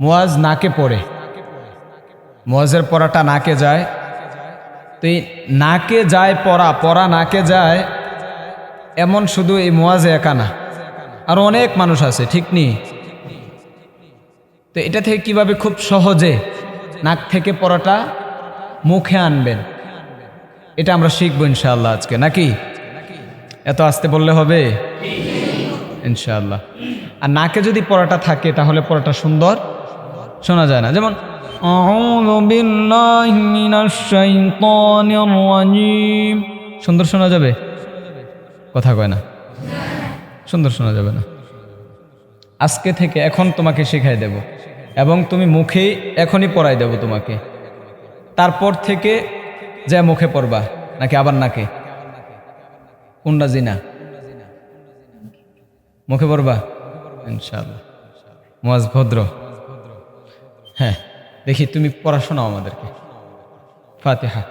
মোয়াজ নাকে পড়ে। মোয়াজের পড়াটা নাকে যায়। তো এই নাকে যায় পড়া পড়া নাকে যায়, এমন শুধু এই মোয়াজে একা না। আর অনেক মানুষ আছে, ঠিক নেই তো এটা থেকে কীভাবে খুব সহজে নাক থেকে পড়াটা মুখে আনবেন? এটা আমরা শিখব ইনশাআল্লাহ আজকে, নাকি? এত আসতে বললে হবে? ইনশাআল্লাহ। আর নাকে যদি পড়াটা থাকে, তাহলে পড়াটা সুন্দর। শোনা যায় না। যেমন সুন্দর শোনা যাবে? কথা কয় না। সুন্দর শোনা যাবে না। আজকে থেকে এখন তোমাকে শেখাই দেব এবং তুমি মুখে এখনই পড়াই দেব তোমাকে। তারপর থেকে যা মুখে পড়বা, নাকি আবার নাকে? কুন্ডা জিনা? মুখে পড়বা? ইনশাল্লাহ মজ ভদ্র। হ্যাঁ দেখি তুমি পড়াশোনাও আমাদেরকে ফাতিহা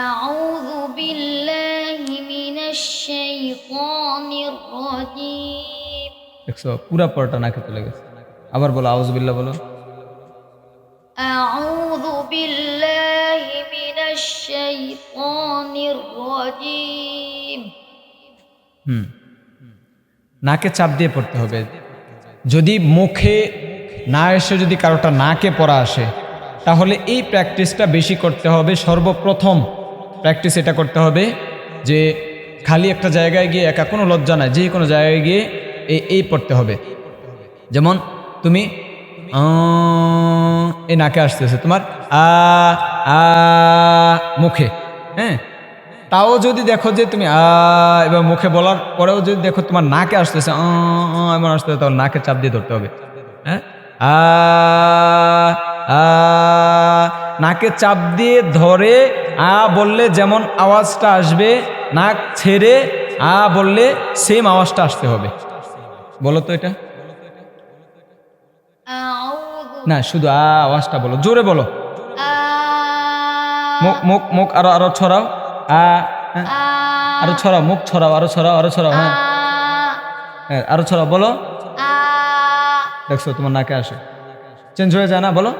أعوذ بالله من الشيطان الرجيم দেখছো পুরা পড়াটা নাকে চলে গেছে আবার বলো আউজবিল্লা বলো أعوذ بالله من الشيطان الرجيم হুম নাকে চাপ দিয়ে পড়তে হবে যদি মুখে না এসে যদি কারোটা নাকে পড়া আসে, তাহলে এই প্র্যাকটিসটা বেশি করতে হবে সর্বপ্রথম। প্র্যাকটিস এটা করতে হবে যে খালি একটা জায়গায় গিয়ে একা, কোনো লজ্জা নাই, যে কোনো জায়গায় গিয়ে এই এই পড়তে হবে। যেমন তুমি এই নাকে আসতেছে, তোমার আ আ, মুখে হ্যাঁ? তাও যদি দেখো যে তুমি আ, এবার মুখে বলার পরেও যদি দেখো তোমার নাকে আসতেছে এমন আসতেছে, তাহলে নাকে চাপ দিয়ে ধরতে হবে হ্যাঁ? আ নাকে চাপ দিয়ে ধরে আ বললে যেমন আওয়াজটা আসবে নাক ছেড়ে আ বললে সেম আওয়াজটা আসতে হবে। বলো তো এটা। না শুধু আ আওয়াজটা বলো জোরে বলো। মুখ মুখ মুখ আরও আরও ছড়াও। হ্যাঁ। আ আরও ছড়াও মুখ ছড়াও আরও ছড়াও আরও ছড়াও হ্যাঁ, হ্যাঁ আরও ছড়াও বলো। দেখছ, তোমার নাকে আসে। চেঞ্জ হয়ে যায় না, বলো।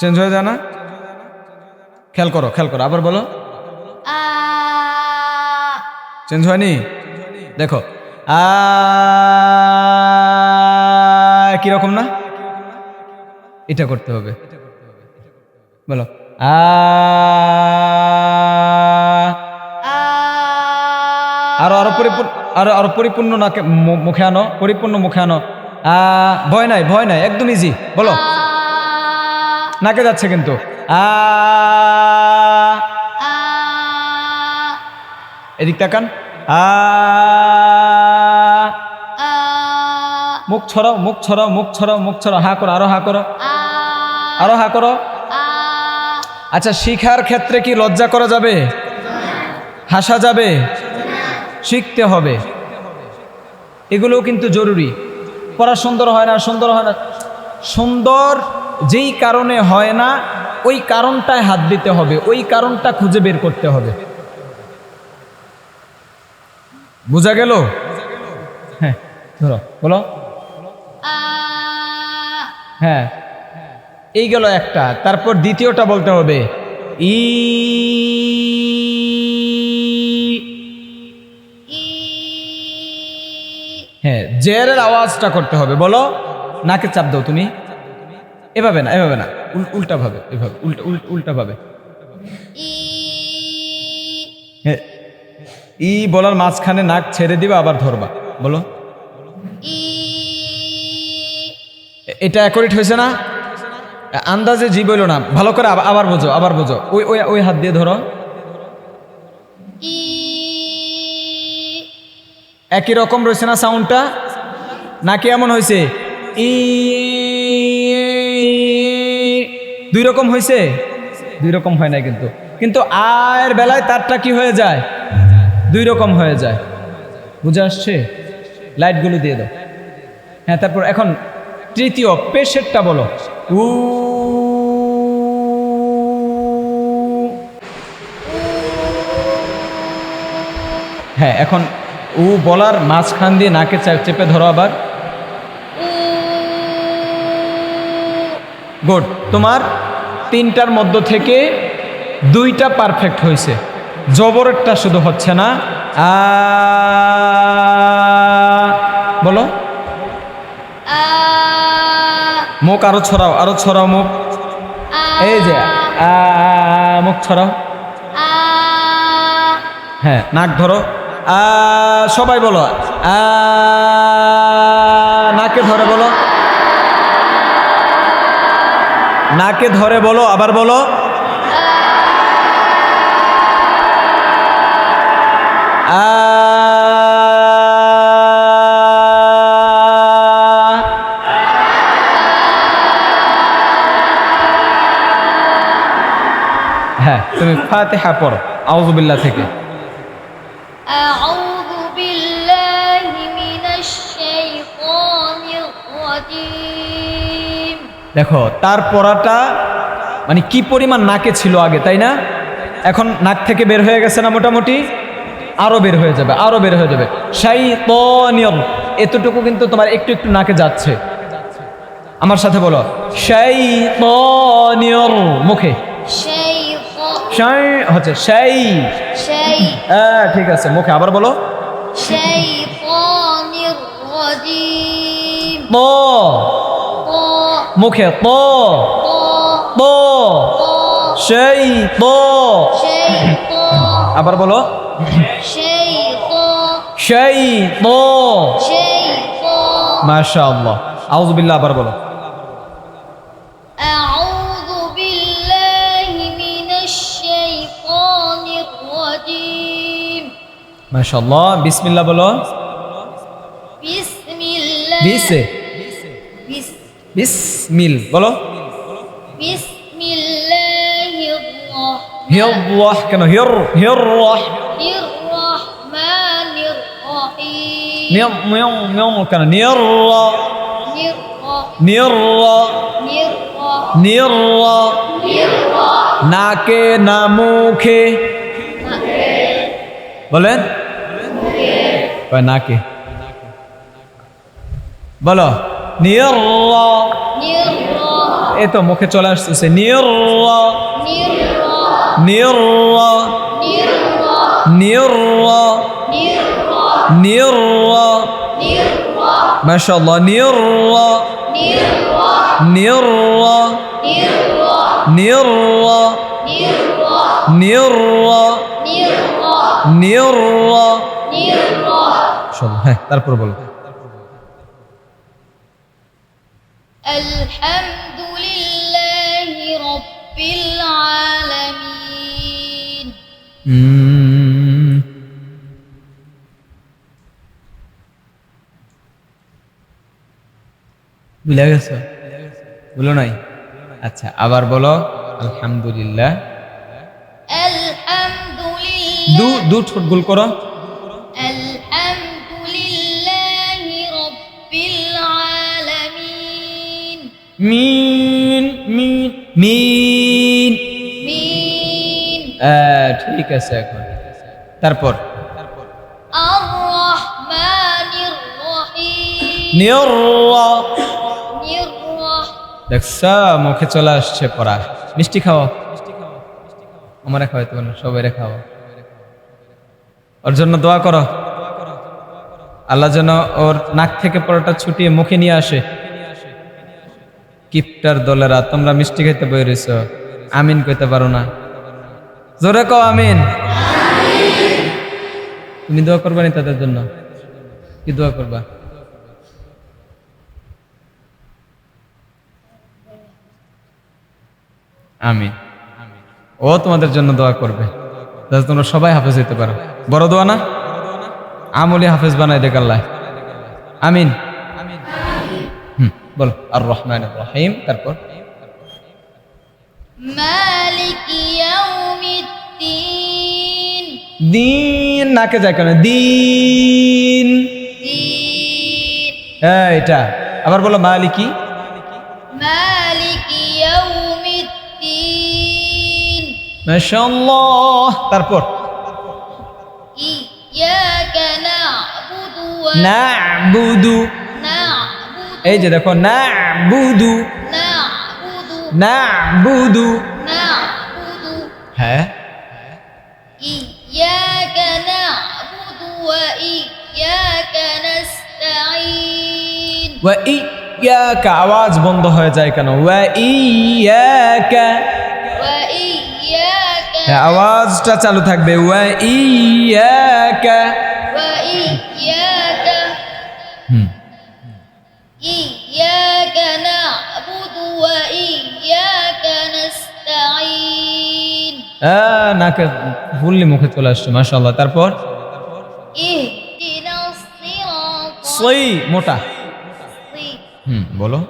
চেঞ্জ হয়ে যায় না? খেয়াল করো খেয়াল করো, আবার বলো। চেঞ্জ হয়নি? দেখো। আ, কীরকম না? এটা করতে হবে। বলো। আ, আরও আরও পরিপূর্ণ আর আর পরিপূর্ণ নাকে মুখে আনো, পরিপূর্ণ মুখে আনো। ভয় নাই ভয় নাই, একদম ইজি বলো। নাকে যাচ্ছে কিন্তু। আ, এদিক তাকান। মুখ ছড়াও মুখ ছড়াও মুখ ছড়াও মুখ ছড়াও। হা করো, আরও হা করো। আরও হা করো। আচ্ছা শিখার ক্ষেত্রে কি লজ্জা করা যাবে? হাসা যাবে? শিখতে হবে। এগুলোও কিন্তু জরুরি। পড়া সুন্দর হয় না, সুন্দর হয় না। সুন্দর যেই কারণে হয় না, ওই কারণটায় হাত দিতে হবে, ওই কারণটা খুঁজে বের করতে হবে। বোঝা গেল? হ্যাঁ ধরো, বলো। হ্যাঁ এই গেল একটা, তারপর দ্বিতীয়টা বলতে হবে। ই হ্যাঁ জেরের আওয়াজটা করতে হবে বলো। নাকে চাপ দাও তুমি। এভাবে না এভাবে না। উল্টাভাবে এভাবে উল্টা উল্টাভাবে হ্যাঁ ই বলার মাঝখানে নাক ছেড়ে দিবা আবার ধরবা বলো। এটা অ্যাকোরেট হয়েছে না? আন্দাজে জি বইল না। ভালো করে আবার বোঝো আবার বোঝো। ওই ওই ওই হাত দিয়ে ধরো। একই রকম রয়েছে না সাউন্ডটা নাকি এমন হয়েছে? ই, দুই রকম হয়েছে? দুই রকম হয় না কিন্তু। কিন্তু আয়ের বেলায় তারটা কি হয়ে যায়? দুই রকম হয়ে যায়। বুঝে আসছে? লাইটগুলো দিয়ে দাও। হ্যাঁ তারপর এখন তৃতীয় পেশেরটা বলো। উ হ্যাঁ এখন উ বলার মাঝখান দিয়ে নাকে চেপে ধরো আবার। গুড। তোমার তিনটার মধ্য থেকে দুইটা পারফেক্ট হয়েছে। জবরেরটা শুধু হচ্ছে না। বলো। মুখ আরও ছড়াও আরও ছড়াও মুখ। এই যে মুখ ছড়াও। হ্যাঁ নাক ধরো। সবাই বলো। নাকে ধরে বলো। নাকে ধরে বলো, আবার বলো। হ্যাঁ তুমি ফাতেহা পড়ো আউজুবিল্লাহ থেকে। দেখো তার পড়াটা মানে কি পরিমাণ নাকে ছিল আগে তাই না? এখন নাক থেকে বের হয়ে গেছে না মোটামুটি? আরও বের হয়ে যাবে আরও বের হয়ে যাবে। সাই নিয়ম এতটুকু কিন্তু তোমার একটু একটু নাকে যাচ্ছে। আমার সাথে বলো সাই নিয়ম মুখে হচ্ছে সেই হ্যাঁ ঠিক আছে মুখে আবার বলো। সেই মুখে ত। সেই ত। আবার বলো। সেই ত। মাশা আল্লাহ আউজবিল্লা আবার বলো। মাশাআল্লাহ। বিসমিল্লাহ বলো। বিসমিল্লাহ। বিস। বিস। মিল বলো। হিয়ল্লাহ কেন? হিয়র হিয়র্লাহ নিয়ম নিয়ম নিয়ম কেন? নিয়র্লা নিয়র্লা নিয়র্লা নাকে না মুখে। বলেন। নাকে? বলো। নিয়র্লা نر এই তো মুখে চলে আসতেছে নিয়র نر নিয়র نر নিয়র نر নিয়র نر মাশাআল্লাহ near نر near نر near نر near نر near نر শোনো হ্যাঁ তারপর বলো الحمد لله رب العالمين উম, ভুলে গেছো বলো নাই আচ্ছা আবার বলো আলহামদুলিল্লাহ الحمد দু لله দু ঠোঁট গোল করো الحمد لله رب العالمين মিন মিন মিন। ঠিক আছে এখন। তারপর? দেখছ মুখে চলে আসছে পড়া। মিষ্টি খাওয়া আমারে খাওয়াই তোমার সবাই খাওয়া ওর জন্য দোয়া করো। আল্লাহ যেন ওর নাক থেকে পরোটা ছুটিয়ে মুখে নিয়ে আসে। কিপটার দলেরা তোমরা মিষ্টি খাইতে বই রয়েছ আমিন কইতে পারো না। জোরে কও আমিন। তুমি দোয়া করবা নি তাদের জন্য? কি দোয়া করবা? আমিন। ও তোমাদের জন্য দোয়া করবে। যাতে তোমরা সবাই হাফেজ হইতে পারো। বড় দোয়া না? আমলি হাফেজ বানাই দেখ আল্লাহ। আমিন। বলো আর রহমান রহিম তারপর দিন নাকে যায় কেন দিন। হ্যাঁ এটা। আবার বলো মালিকি? তারপর? না বুদু এই যে দেখো না বুধু না বুধু হ্যাঁ। ওয়া ইয়াকা আওয়াজ বন্ধ হয়ে যায় কেন? ওয়া ইয়াকা হ্যাঁ, আওয়াজটা চালু থাকবে। ওয়া ইয়াকা নাকে ভুললি মুখে চলে আসছে মাশাআল্লাহ। তারপর? সই মোটা। হুম বলো।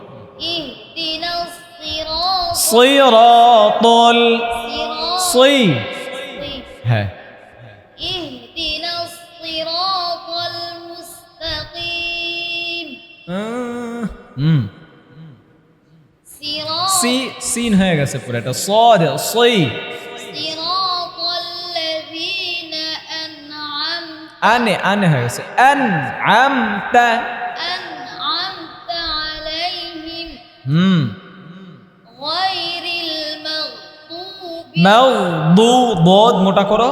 সিরাতাল সই। হ্যাঁ। হুম। সিন হয়ে গেছে পুরো এটা সদ সই। আনে আনে হয়ে গেছে আন আমতা মোটা করো।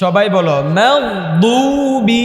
সবাই বলো মৌদুবি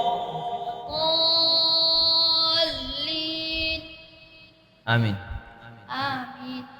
আমিন